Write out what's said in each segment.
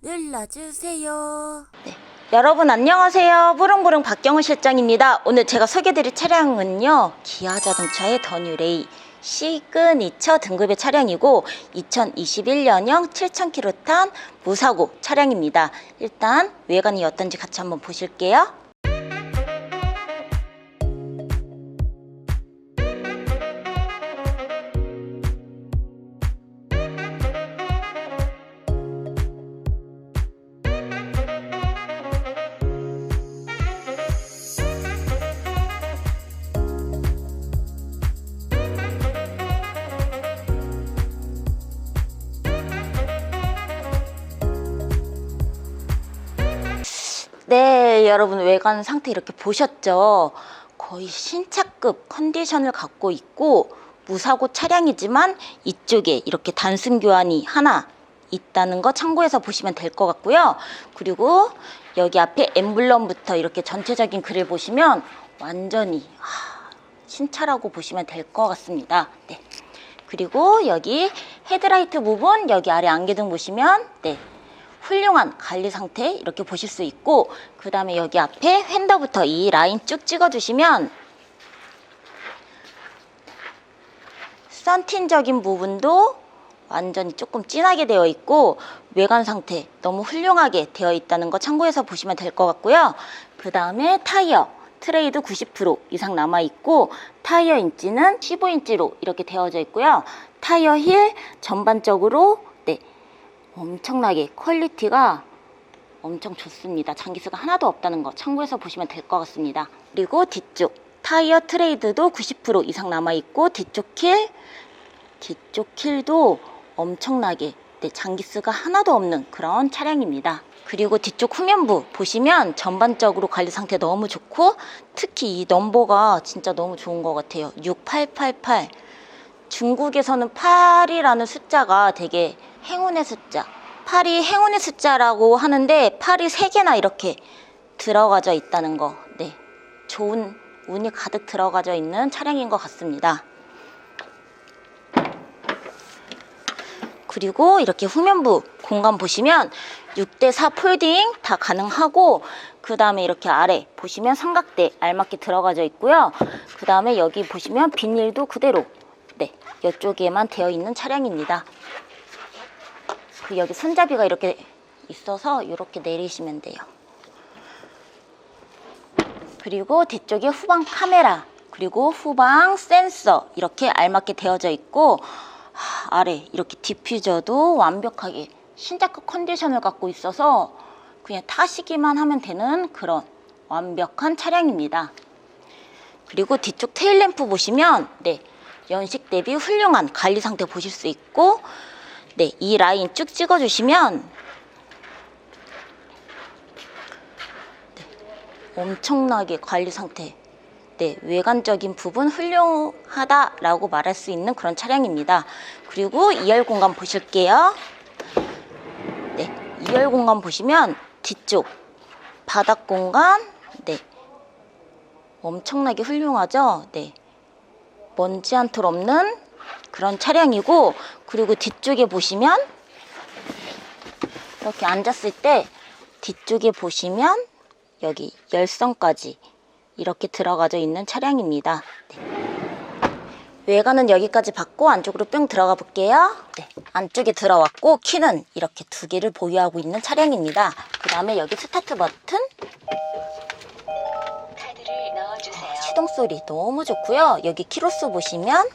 눌러주세요. 네. 여러분 안녕하세요. 부릉부릉 박경훈 실장입니다. 오늘 제가 소개드릴 차량은요. 기아 자동차의 더 뉴레이 시그니처 등급의 차량이고 2021년형 7,000km 탄 무사고 차량입니다. 일단 외관이 어떤지 같이 한번 보실게요. 네, 여러분 외관 상태 이렇게 보셨죠? 거의 신차급 컨디션을 갖고 있고 무사고 차량이지만 이쪽에 이렇게 단순 교환이 하나 있다는 거 참고해서 보시면 될 것 같고요. 그리고 여기 앞에 엠블럼부터 이렇게 전체적인 글을 보시면 완전히 하, 신차라고 보시면 될 것 같습니다. 네. 그리고 여기 헤드라이트 부분 여기 아래 안개등 보시면 네. 훌륭한 관리 상태 이렇게 보실 수 있고 그 다음에 여기 앞에 휀더부터 이 라인 쭉 찍어주시면 썬틴적인 부분도 완전히 조금 진하게 되어 있고 외관 상태 너무 훌륭하게 되어 있다는 거 참고해서 보시면 될 것 같고요. 그 다음에 타이어 트레이드 90% 이상 남아 있고 타이어 인치는 15인치로 이렇게 되어져 있고요. 타이어 힐 전반적으로 네 엄청나게 퀄리티가 엄청 좋습니다. 장기수가 하나도 없다는 거 참고해서 보시면 될 것 같습니다. 그리고 뒤쪽 타이어 트레이드도 90% 이상 남아 있고 뒤쪽 킬 뒤쪽 킬도 엄청나게 네, 장기수가 하나도 없는 그런 차량입니다. 그리고 뒤쪽 후면부 보시면 전반적으로 관리 상태 너무 좋고 특히 이 넘버가 진짜 너무 좋은 것 같아요. 6888 중국에서는 8이라는 숫자가 되게 행운의 숫자. 8이 행운의 숫자라고 하는데 8이 3개나 이렇게 들어가져 있다는 거. 네. 좋은 운이 가득 들어가져 있는 차량인 것 같습니다. 그리고 이렇게 후면부 공간 보시면 6대4 폴딩 다 가능하고 그 다음에 이렇게 아래 보시면 삼각대 알맞게 들어가져 있고요. 그 다음에 여기 보시면 비닐도 그대로 네 이쪽에만 되어 있는 차량입니다. 그 여기 손잡이가 이렇게 있어서 이렇게 내리시면 돼요. 그리고 뒤쪽에 후방 카메라 그리고 후방 센서 이렇게 알맞게 되어져 있고 하, 아래 이렇게 디퓨저도 완벽하게 신자급 컨디션을 갖고 있어서 그냥 타시기만 하면 되는 그런 완벽한 차량입니다. 그리고 뒤쪽 테일램프 보시면 네 연식 대비 훌륭한 관리 상태 보실 수 있고 네 이 라인 쭉 찍어주시면 네, 엄청나게 관리 상태 네, 외관적인 부분 훌륭하다라고 말할 수 있는 그런 차량입니다. 그리고 2열 공간 보실게요. 네, 2열 공간 보시면 뒤쪽 바닥 공간, 네, 엄청나게 훌륭하죠. 네, 먼지 한 톨 없는 그런 차량이고, 그리고 뒤쪽에 보시면 이렇게 앉았을 때 뒤쪽에 보시면 여기 열선까지 이렇게 들어가져 있는 차량입니다. 네. 외관은 여기까지 받고 안쪽으로 뿅 들어가 볼게요. 네. 안쪽에 들어왔고 키는 이렇게 두 개를 보유하고 있는 차량입니다. 그 다음에 여기 스타트 버튼 넣어주세요. 시동 소리 너무 좋고요. 여기 키로수 보시면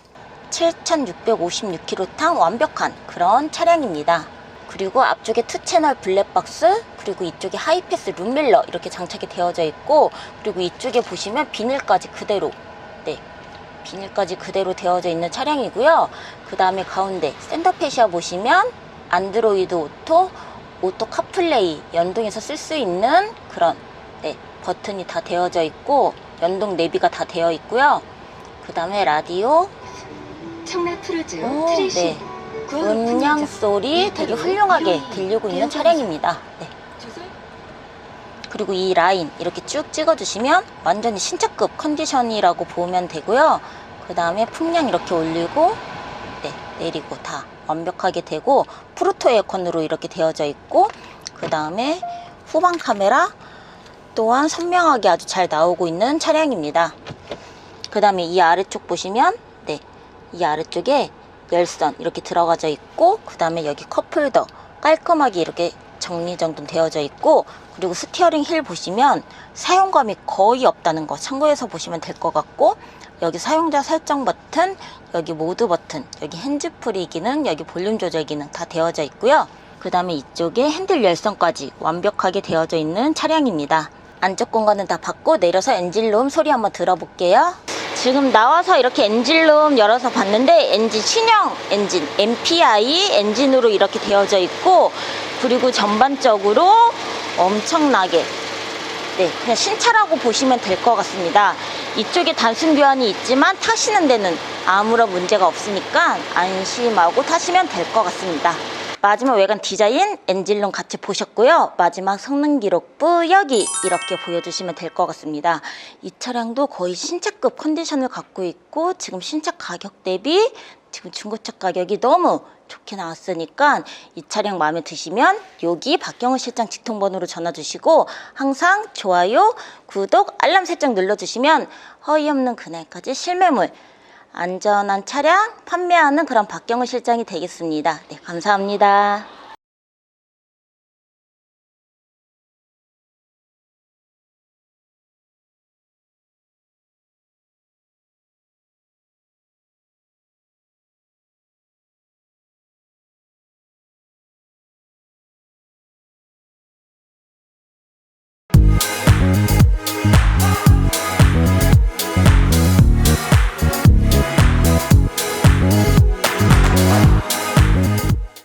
7,656km 탄 완벽한 그런 차량입니다. 그리고 앞쪽에 투 채널 블랙박스 그리고 이쪽에 하이패스 룸밀러 이렇게 장착이 되어져 있고 그리고 이쪽에 보시면 비닐까지 그대로 네 비닐까지 그대로 되어져 있는 차량이고요. 그 다음에 가운데 센터페시아 보시면 안드로이드 오토 오토 카플레이 연동해서 쓸 수 있는 그런 네 버튼이 다 되어져 있고 연동 내비가 다 되어 있고요. 그 다음에 라디오 청라 프로즈 오, 트리시 네. 음량 소리 되게 훌륭하게 들리고 있는 차량입니다. 네. 그리고 이 라인 이렇게 쭉 찍어주시면 완전히 신차급 컨디션이라고 보면 되고요. 그 다음에 풍량 이렇게 올리고 네, 내리고 다 완벽하게 되고 프로토 에어컨으로 이렇게 되어져 있고 그 다음에 후방 카메라 또한 선명하게 아주 잘 나오고 있는 차량입니다. 그 다음에 이 아래쪽 보시면 네, 이 아래쪽에 열선 이렇게 들어가져 있고 그 다음에 여기 컵홀더 깔끔하게 이렇게 정리정돈 되어져 있고 그리고 스티어링 힐 보시면 사용감이 거의 없다는 거 참고해서 보시면 될 것 같고 여기 사용자 설정 버튼 여기 모드 버튼 여기 핸즈프리 기능 여기 볼륨 조절 기능 다 되어져 있고요. 그 다음에 이쪽에 핸들 열선까지 완벽하게 되어져 있는 차량입니다. 안쪽 공간은 다 받고 내려서 엔진룸 소리 한번 들어볼게요 지금 나와서 이렇게 엔진룸 열어서 봤는데 엔진 신형 엔진 MPI 엔진으로 이렇게 되어져 있고 그리고 전반적으로 엄청나게 네, 그냥 신차라고 보시면 될 것 같습니다. 이쪽에 단순 교환이 있지만 타시는 데는 아무런 문제가 없으니까 안심하고 타시면 될 것 같습니다. 마지막 외관 디자인 엔진룸 같이 보셨고요. 마지막 성능 기록부 여기 이렇게 보여주시면 될 것 같습니다. 이 차량도 거의 신차급 컨디션을 갖고 있고 지금 신차 가격 대비 지금 중고차 가격이 너무 좋게 나왔으니까 이 차량 마음에 드시면 여기 박경호 실장 직통번호로 전화 주시고 항상 좋아요, 구독, 알람 설정 눌러주시면 허위 없는 그날까지 실매물 안전한 차량 판매하는 그런 박경호 실장이 되겠습니다. 네, 감사합니다.